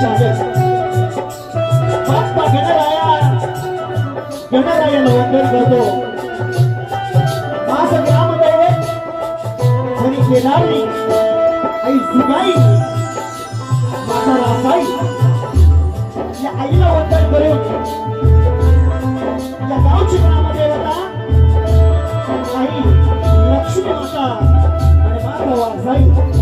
चालत बाप्पा गणराया गणरायाला वंदन करतो माझं ग्रामदैवत कोणी केणार नाही आई सुगाई माझा रासाई या आईला वंदन करून या गावची ग्रामदेवता आई लक्ष्मी माता आणि माझा वासाई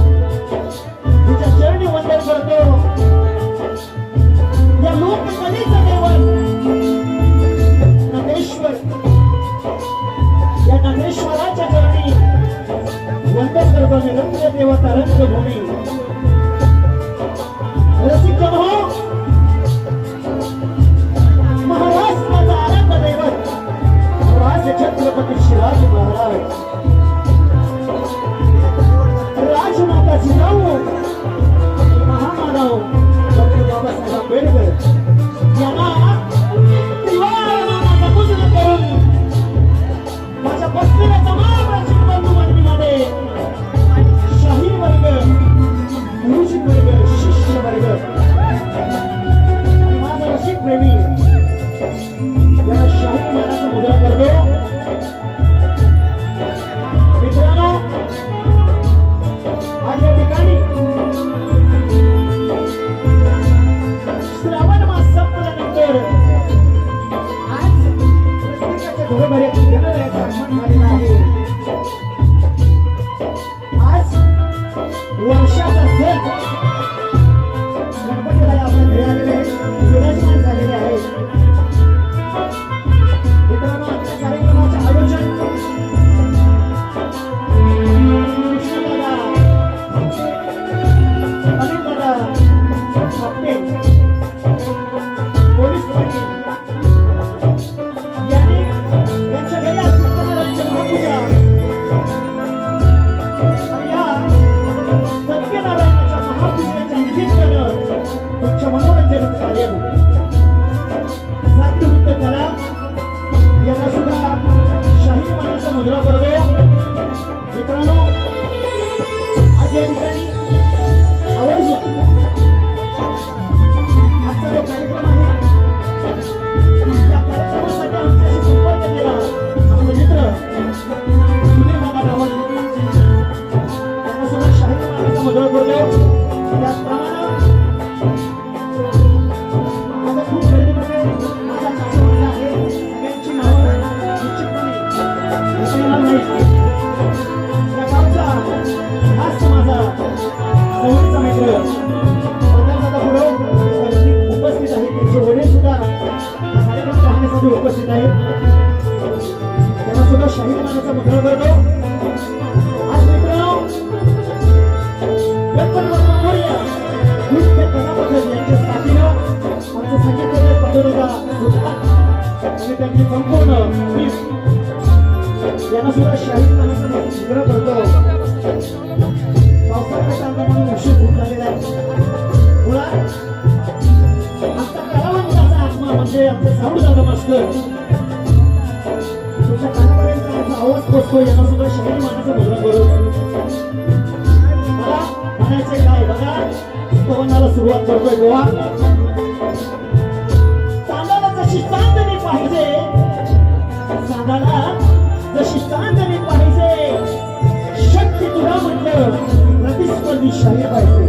Lord. उपस्थित आहे त्यांना सुद्धा शाही मानाचा मुद्रा करतो करतोय गोवा पाहिजे चांदाला जशी पाहिजे. शक्ती तुला प्रतिस्पर्धी शाहीर पाहिजे.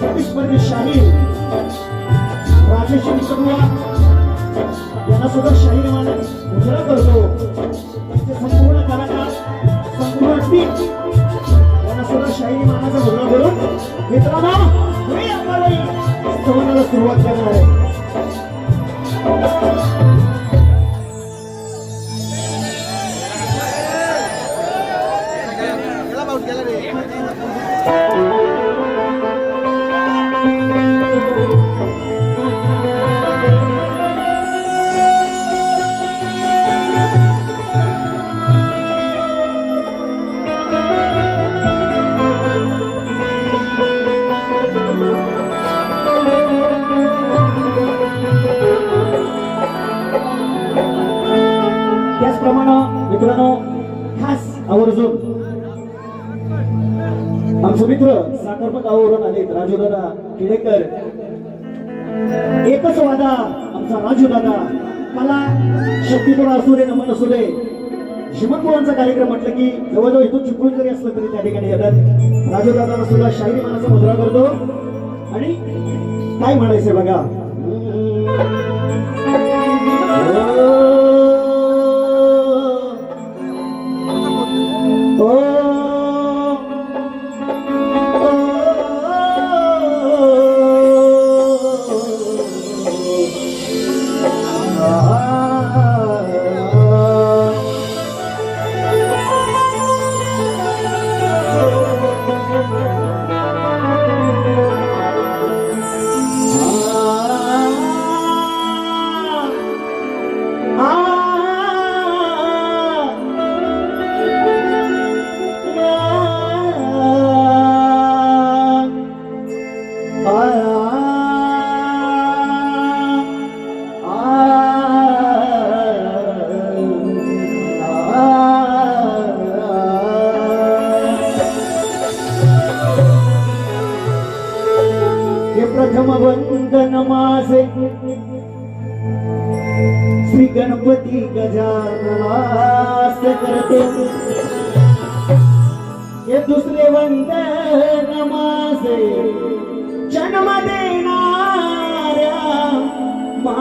प्रतिस्पर्धी शाहीर राजेश्वरी कडुआ यांना सुद्धा शाहीर मानून करतो. त्यांचे संपूर्ण कलाकार संपूर्ण पीक यांना सुद्धा शाहिरी मानाचा गुन्हा करून मित्रांनो सुरुवात करणार आहे मित्रांनो खास आवर्जून आमचे मित्र साखरपत आवरून आले राजूदादा किडेकर. एकच वादा आमचा राजू दादा मला शक्तीपूर असू दे नमन असू दे. श्रीमंतपुरांचा कार्यक्रम म्हटलं की जवळजवळ इथून चिपळूण जरी असलं तरी त्या ठिकाणी येतात. राजू दादाला सुद्धा शाहिरी मानाचा मुद्रा करतो. आणि काय म्हणायचं बघा?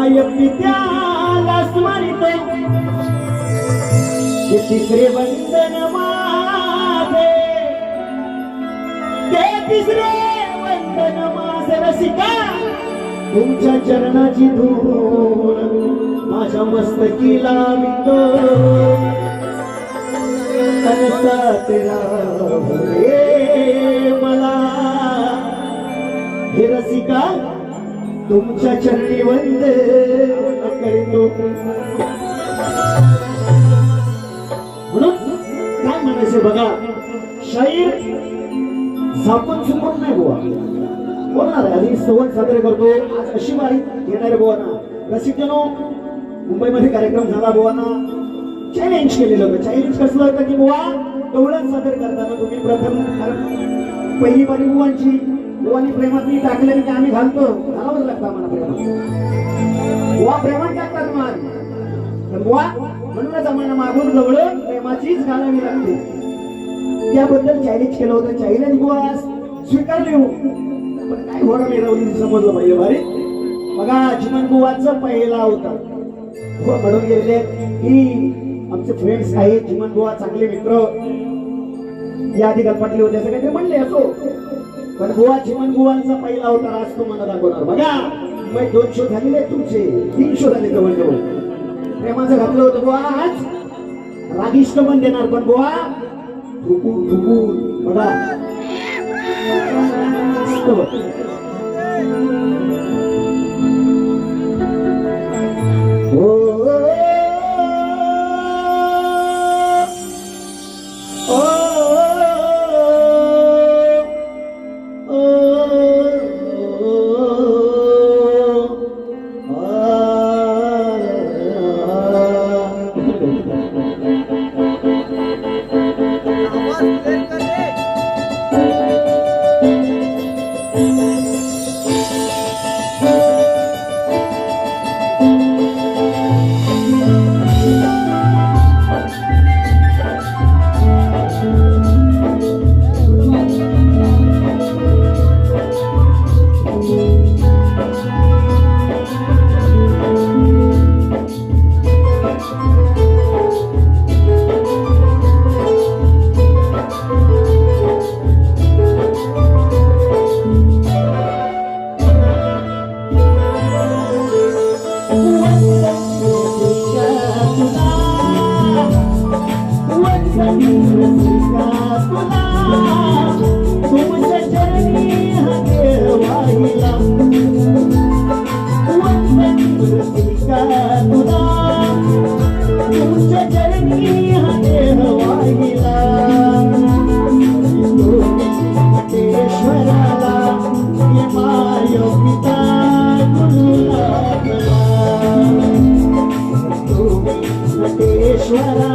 माय पित्याला स्मरित. हे तिसरे वंदन माझे. ते तिसरे वंदन माझे रसिका. तुमच्या चरणाची धूळ माझ्या मस्तकी लावितो कनसात रे मला. हे रसिका तुमच्या चरणी वंद करतो. म्हणून काय म्हणायचे बघा शाहीर झापून चुकून नाही बुवा. बोलणार आहे आधी संवाद साजरे करतो आज अशी माहिती येणारे बुवाना. प्रसिद्धनो मुंबईमध्ये कार्यक्रम झाला बुवाना. चॅलेंज केलेलं होतं. चॅलेंज कसलं होतं की बुवा डोळ्यात सादर करताना तुम्ही प्रथम पहिली बारी बुवांची. बुवानी प्रेमात मी टाकले की आम्ही घालतो. घालावंच लागतं आम्हाला प्रेमात. बुवा प्रेमात टाकतात मान पण बुवा म्हणूनच आम्हाला मागून जवळ प्रेमाचीच घालावी लागते. त्याबद्दल चॅलेंज केलं होतं चॅलेंज गोवा स्वीकारले हो. पण काय घोडा मिळवली समजलं पाहिजे भारी. बघा चिमन गोवाचा पहिला होता हो म्हणून गेले की आमचे फ्रेंड्स आहेत. चिमन गोवा चांगले मित्र. या आधी गणपटले होते असं काहीतरी म्हणले असो. पण बुवा चिमन बुवांचा पहिला होता आज तुम्हाला दाखवणार. बघा मग दोन शो झालेले तुमचे तीन शो झाले जवळ जवळ हो. प्रेमाचं घातलं होतं बुवा आज. रागिष्ट पण देणार पण बुवा. थुकून थुकून. बघा. Ishwara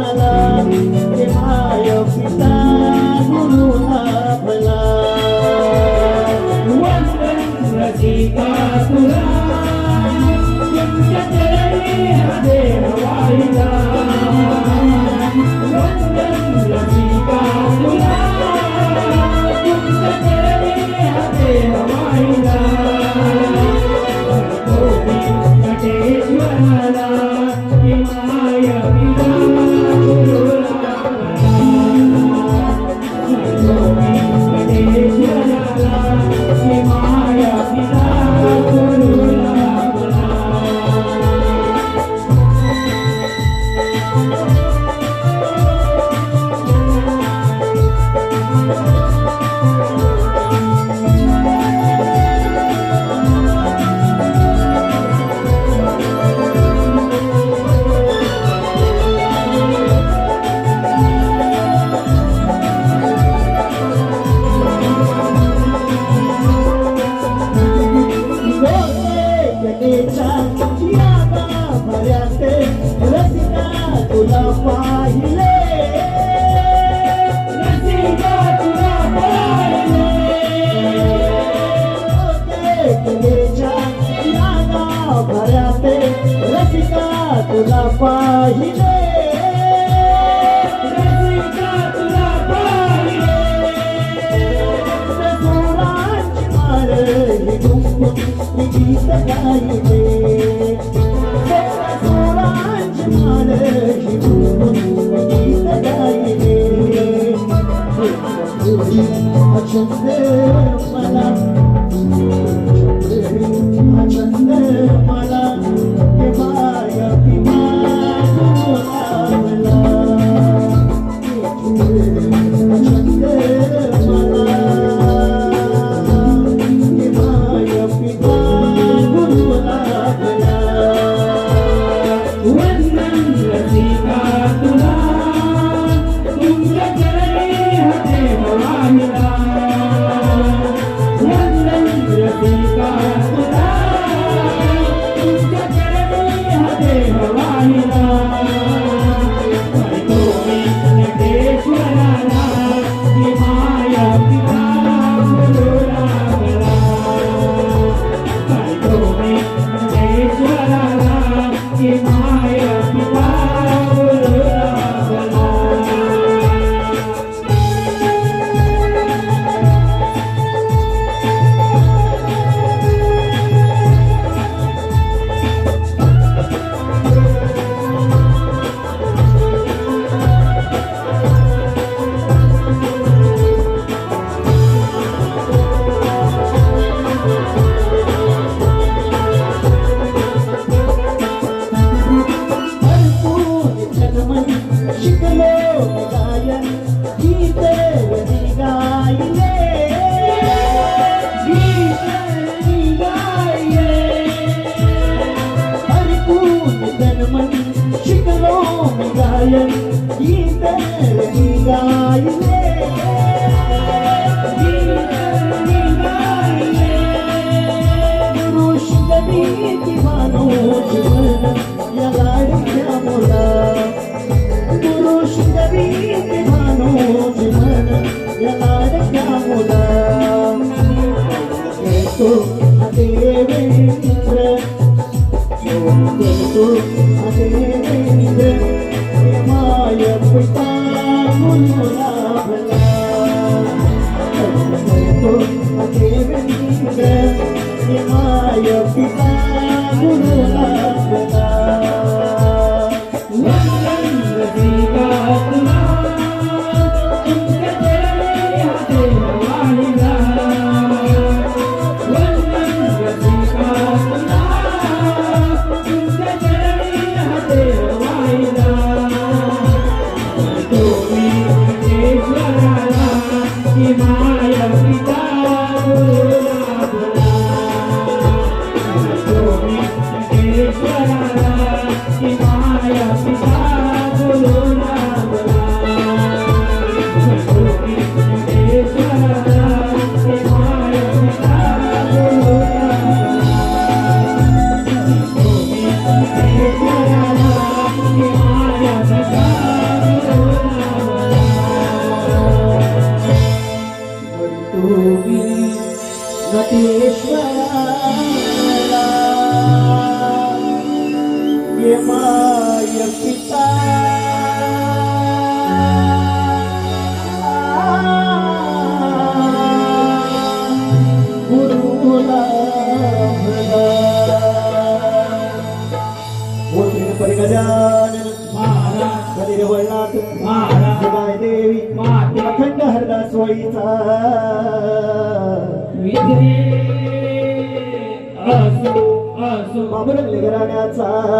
असो